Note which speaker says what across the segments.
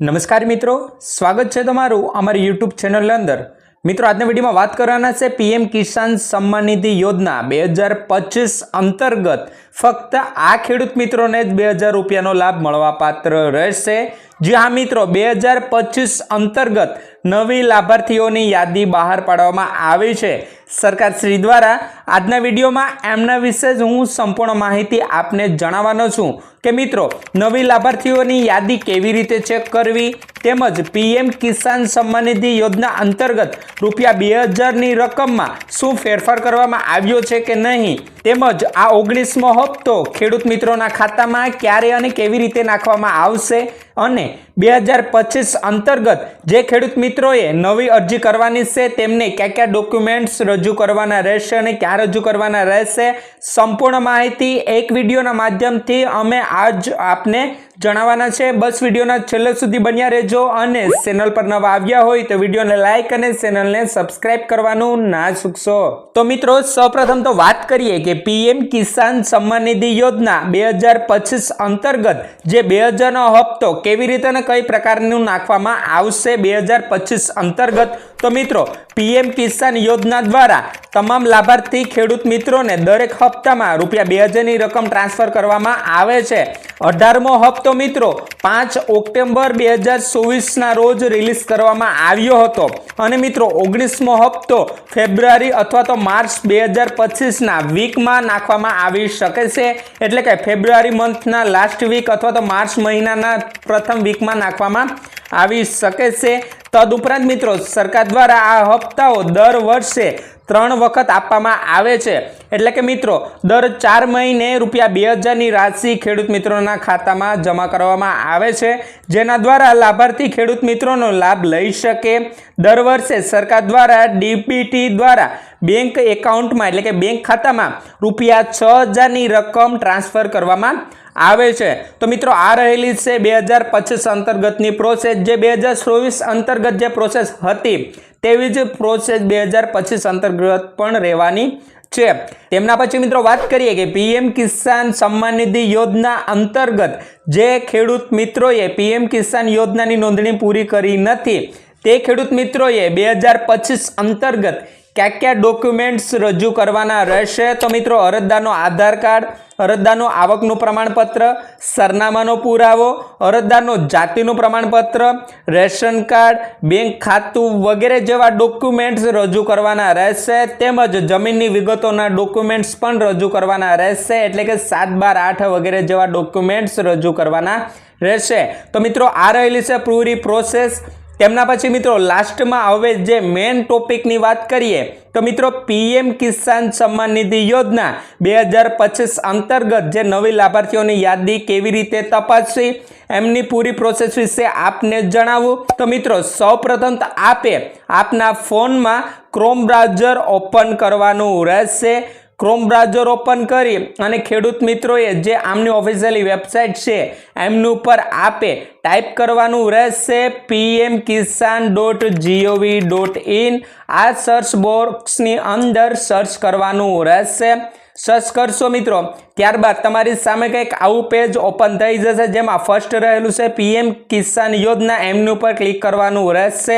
Speaker 1: નમસ્કાર મિત્રો, સ્વાગત છે તમારું અમારી યુટ્યુબ ચેનલ અંદર. મિત્રો, આજના વિડીયોમાં વાત કરવાના છે પીએમ કિસાન સન્માન નિધિ યોજના બે હજાર પચીસ અંતર્ગત ફક્ત આ ખેડૂત મિત્રોને જ બે હજાર રૂપિયાનો લાભ મળવાપાત્ર રહેશે. જી હા મિત્રો, બે હજાર પચીસ અંતર્ગત નવી લાભાર્થીઓની યાદી બહાર પાડવામાં આવી છે. સરકાર શ્રી દ્વારા આજના વિડીયોમાં એમના વિશે જ હું સંપૂર્ણ માહિતી આપને જણાવવાનો છું કે મિત્રો, નવી લાભાર્થીઓની યાદી કેવી રીતે ચેક કરવી તેમજ પીએમ કિસાન સન્માન નિધિ યોજના અંતર્ગત રૂપિયા બે હજારની રકમમાં શું ફેરફાર કરવામાં આવ્યો છે કે નહીં તેમજ આ ઓગણીસમો હપ્તો ખેડૂત મિત્રોના ખાતામાં ક્યારે અને કેવી રીતે નાખવામાં આવશે અને બે હજાર પચીસ અંતર્ગત જે ખેડૂત મિત્રોએ નવી અરજી કરવાની છે, તેમને કયા કયા ડોક્યુમેન્ટ્સ રજૂ કરવાના રહેશે અને ક્યાં રજૂ કરવાના રહેશે, સંપૂર્ણ માહિતી એક વિડીયોના માધ્યમથી અમે આજ આપને જણાવવાના છે. બસ વિડીયોના છેલ્લે સુધી બન્યા રહેજો અને ચેનલ પર નવા આવ્યા હોય તો વિડીયોને લાઇક અને ચેનલને સબસ્ક્રાઇબ કરવાનું ના ચૂકશો તો મિત્રો, સૌપ્રથમ તો વાત કરીએ કે પીએમ કિસાન સન્માન નિધિ યોજના બે હજાર પચીસ અંતર્ગત જે બે હજારનો હપ્તો કેવી રીતે અને કઈ પ્રકારનું નાખવામાં આવશે બે હજાર પચીસ અંતર્ગત? તો મિત્રો, પીએમ કિસાન યોજના દ્વારા તમામ લાભાર્થી ખેડૂત મિત્રોને દરેક હપ્તામાં રૂપિયા બે હજારની રકમ ટ્રાન્સફર કરવામાં આવે છે. અઢારમો હપ્તો મિત્રો, પાંચ ઓક્ટોબર બે હજાર ચોવીસના રોજ રિલીઝ કરવામાં આવ્યો હતો. અને મિત્રો, ઓગણીસમો હપ્તો ફેબ્રુઆરી અથવા તો માર્ચ બે હજાર પચીસના વીકમાં નાખવામાં આવી શકે છે. એટલે કે ફેબ્રુઆરી મંથના લાસ્ટ વીક અથવા તો માર્ચ મહિનાના પ્રથમ વીકમાં નાખવામાં આવી શકે છે. તદુપરાંત મિત્રો, સરકાર દ્વારા આ હપ્તાઓ દર વર્ષે ત્રણ વખત આપવામાં આવે છે. એટલે કે મિત્રો, દર ચાર મહિને રૂપિયા બે હજારની રાશિ ખેડૂત મિત્રોના ખાતામાં જમા કરવામાં આવે છે. જેના દ્વારા લાભાર્થી ખેડૂત મિત્રોનો લાભ લઈ શકે. દર વર્ષે સરકાર દ્વારા ડીબીટી દ્વારા બેંક એકાઉન્ટમાં, એટલે કે બેંક ખાતામાં રૂપિયા છ હજારની રકમ ટ્રાન્સફર કરવામાં આવે છે. તો મિત્રો, આ રહેલી છે બે હજાર પચીસ અંતર્ગતની પ્રોસેસ જે બે હજાર ચોવીસ અંતર્ગત જે પ્રોસેસ હતી તેવી જ પ્રોસેસ બે હજાર પચીસ અંતર્ગત પણ રહેવાની છે. તેમના પછી મિત્રો વાત કરીએ કે પીએમ કિસાન સન્માન નિધિ યોજના અંતર્ગત જે ખેડૂત મિત્રોએ પીએમ કિસાન યોજનાની નોંધણી પૂરી કરી નથી, તે ખેડૂત મિત્રોએ બે હજાર પચીસ અંતર્ગત કયા કયા ડોક્યુમેન્ટ્સ રજૂ કરવાના રહેશે? તો મિત્રો, અરજદારનો આધાર કાર્ડ, અરજદારનું આવકનું પ્રમાણપત્ર, સરનામાનો પુરાવો, અરજદારનું જાતિનું પ્રમાણપત્ર, રેશન કાર્ડ, બેંક ખાતું વગેરે જેવા ડોક્યુમેન્ટ્સ રજૂ કરવાના રહેશે. તેમજ જમીનની વિગતોના ડોક્યુમેન્ટ્સ પણ રજૂ કરવાના રહેશે. એટલે કે સાત બાર આઠ વગેરે જેવા ડોક્યુમેન્ટ્સ રજૂ કરવાના રહેશે. તો મિત્રો, આ રહેલી છે પૂરી પ્રોસેસ તેમના પછી મિત્રો લાસ્ટમાં હવે જે મેન ટોપિકની વાત કરીએ, તો મિત્રો પીએમ કિસાન સન્માન નિધિ યોજના બે પચીસ અંતર્ગત જે નવી લાભાર્થીઓની યાદી કેવી રીતે તપાસવી, એમની પૂરી પ્રોસેસ વિશે આપને જણાવું. તો મિત્રો સૌપ્રથમ તો આપે આપના ફોનમાં ક્રોમ બ્રાઉઝર ઓપન કરવાનું રહેશે. ક્રોમ બ્રાઉઝર ઓપન કરી અને ખેડૂત મિત્રોએ જે આમની ઓફિશિયલી વેબસાઇટ છે, એમની ઉપર આપે. ટાઈપ કરવાનું રહેશે PM Kisan dot G O V dot in આ સર્ચ બોક્સની અંદર સર્ચ કરવાનું રહેશે. સર્ચ કરશો મિત્રો, ત્યારબાદ તમારી સામે કંઈક આવું પેજ ઓપન થઈ જશે, જેમાં ફર્સ્ટ રહેલું છે પીએમ કિસાન યોજના. એમની ઉપર ક્લિક કરવાનું રહેશે.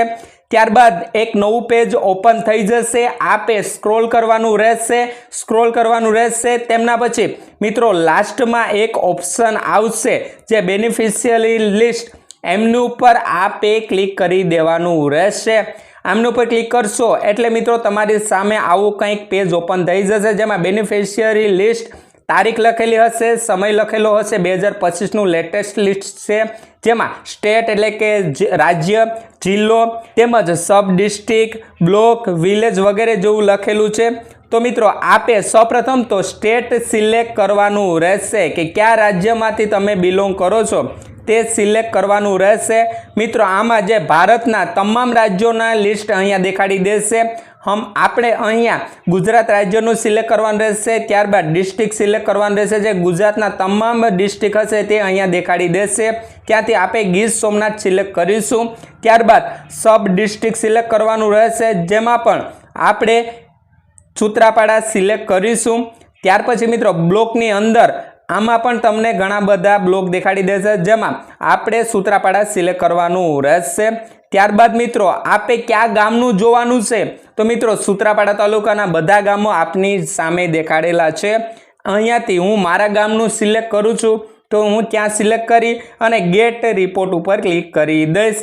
Speaker 1: ત્યારબાદ એક નવું પેજ ઓપન થઈ જશે. આ પેજ સ્ક્રોલ કરવાનું રહેશે. સ્ક્રોલ કરવાનું રહેશે. તેમના પછી મિત્રો લાસ્ટમાં એક ઓપ્શન આવશે જે બેનિફિશિયરી લિસ્ટ એમની ઉપર આ પે ક્લિક કરી દેવાનું રહેશે. આમની ઉપર ક્લિક કરશો એટલે મિત્રો, તમારી સામે આવું કંઈક પેજ ઓપન થઈ જશે જેમાં બેનિફિશિયરી લિસ્ટ તારીખ લખેલી હશે, સમય લખેલો હશે, બે હજાર પચીસનું લેટેસ્ટ લિસ્ટ છે. જેમાં સ્ટેટ એટલે કે રાજ્ય, જિલ્લો તેમજ સબ ડિસ્ટ્રિક્ટ બ્લોક વિલેજ વગેરે જેવું લખેલું છે. તો મિત્રો, આપે સૌપ્રથમ તો સ્ટેટ સિલેક્ટ કરવાનું રહેશે કે કયા રાજ્યમાંથી તમે બિલોંગ કરો છો, તે સિલેક્ટ કરવાનું રહેશે. મિત્રો, આમાં જે ભારતના તમામ રાજ્યોના લિસ્ટ અહીંયા દેખાડી દેશે. હમ આપણે અહીંયા ગુજરાત રાજ્યનું સિલેક્ટ કરવાનું રહેશે, ત્યારબાદ ડિસ્ટ્રિક્ટ સિલેક્ટ કરવાનું રહેશે, જે ગુજરાતના તમામ ડિસ્ટ્રિક્ટ હશે તે અહીંયા દેખાડી દેશે. ત્યાંથી આપણે ગીર સોમનાથ સિલેક્ટ કરીશું. ત્યારબાદ સબ ડિસ્ટ્રિક્ટ સિલેક્ટ કરવાનું રહેશે, જેમાં પણ આપણે સૂત્રાપાડા સિલેક્ટ કરીશું. ત્યાર પછી મિત્રો બ્લોકની અંદર આમાં પણ તમને ઘણા બધા બ્લોક દેખાડી દેશે, જેમાં આપણે સૂત્રાપાડા સિલેક્ટ કરવાનું રહેશે. ત્યારબાદ મિત્રો, આપે કયા ગામનું જોવાનું છે? તો મિત્રો, સુત્રાપાડા તાલુકાના બધા ગામો આપની સામે દેખાડેલા છે. અહીંયાથી હું મારા ગામનું સિલેક્ટ કરું છું. તો હું ત્યાં સિલેક્ટ કરી અને ગેટ રિપોર્ટ ઉપર ક્લિક કરી દઈશ.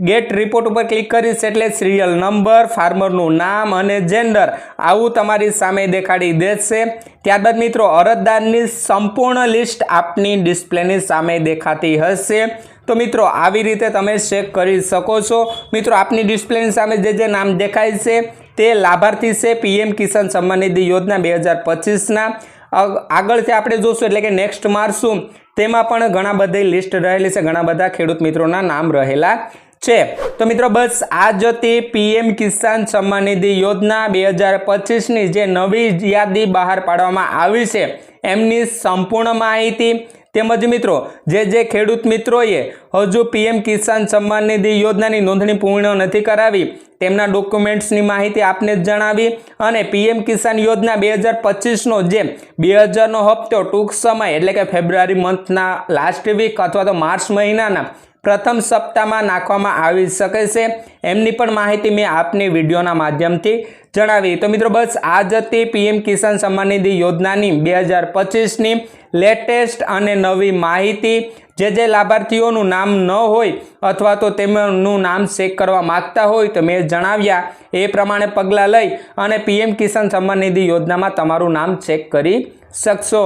Speaker 1: ગેટ રિપોર્ટ ઉપર ક્લિક કરીશ એટલે સિરિયલ નંબર, ફાર્મરનું નામ અને જેન્ડર આવું તમારી સામે દેખાડી દેશે. ત્યારબાદ મિત્રો, અરજદારની સંપૂર્ણ લિસ્ટ આપની ડિસ્પ્લેની સામે દેખાતી હશે. તો મિત્રો, આવી રીતે તમે ચેક કરી શકો છો. મિત્રો, આપની ડિસ્પ્લેની સામે જે જે નામ દેખાય છે, તે લાભાર્થી છે પીએમ કિસાન સન્માન નિધિ યોજના બે હજાર પચીસના. આગળથી આપણે જોશું એટલે કે નેક્સ્ટ મારશું. તેમાં પણ ઘણા બધી લિસ્ટ રહેલી છે. ઘણા બધા ખેડૂત મિત્રોના નામ રહેલા છે. તો મિત્રો, બસ આ જ હતી પીએમ કિસાન સન્માન નિધિ યોજના બે હજાર પચીસની જે નવી યાદી બહાર પાડવામાં આવી છે. એમની સંપૂર્ણ માહિતી તેમજ મિત્રો, જે જે ખેડૂત મિત્રોએ હજુ પીએમ કિસાન સન્માન નિધિ યોજનાની નોંધણી પૂર્ણ નથી કરાવી, તેમના ડોક્યુમેન્ટ્સની માહિતી આપને જ જણાવી અને પીએમ કિસાન યોજના બે હજાર પચીસનો જે બે હજારનો હપ્તો ટૂંક સમય, એટલે કે ફેબ્રુઆરી મંથના લાસ્ટ વીક અથવા તો માર્ચ મહિનાના પ્રથમ સપ્તાહમાં નાખવામાં આવી શકે છે. એમની પણ માહિતી મેં આપની વિડીયોના માધ્યમથી જણાવી. તો મિત્રો, બસ આ જ હતી પીએમ કિસાન સન્માન નિધિ યોજનાની બે હજાર પચીસની લેટેસ્ટ અને નવી માહિતી. જે જે લાભાર્થીઓનું નામ ન હોય અથવા તો તેમનું નામ ચેક કરવા માગતા હોય તો મેં જણાવ્યા. એ પ્રમાણે પગલાં લઈ અને પીએમ કિસાન સન્માન નિધિ યોજનામાં તમારું નામ ચેક કરી શકશો.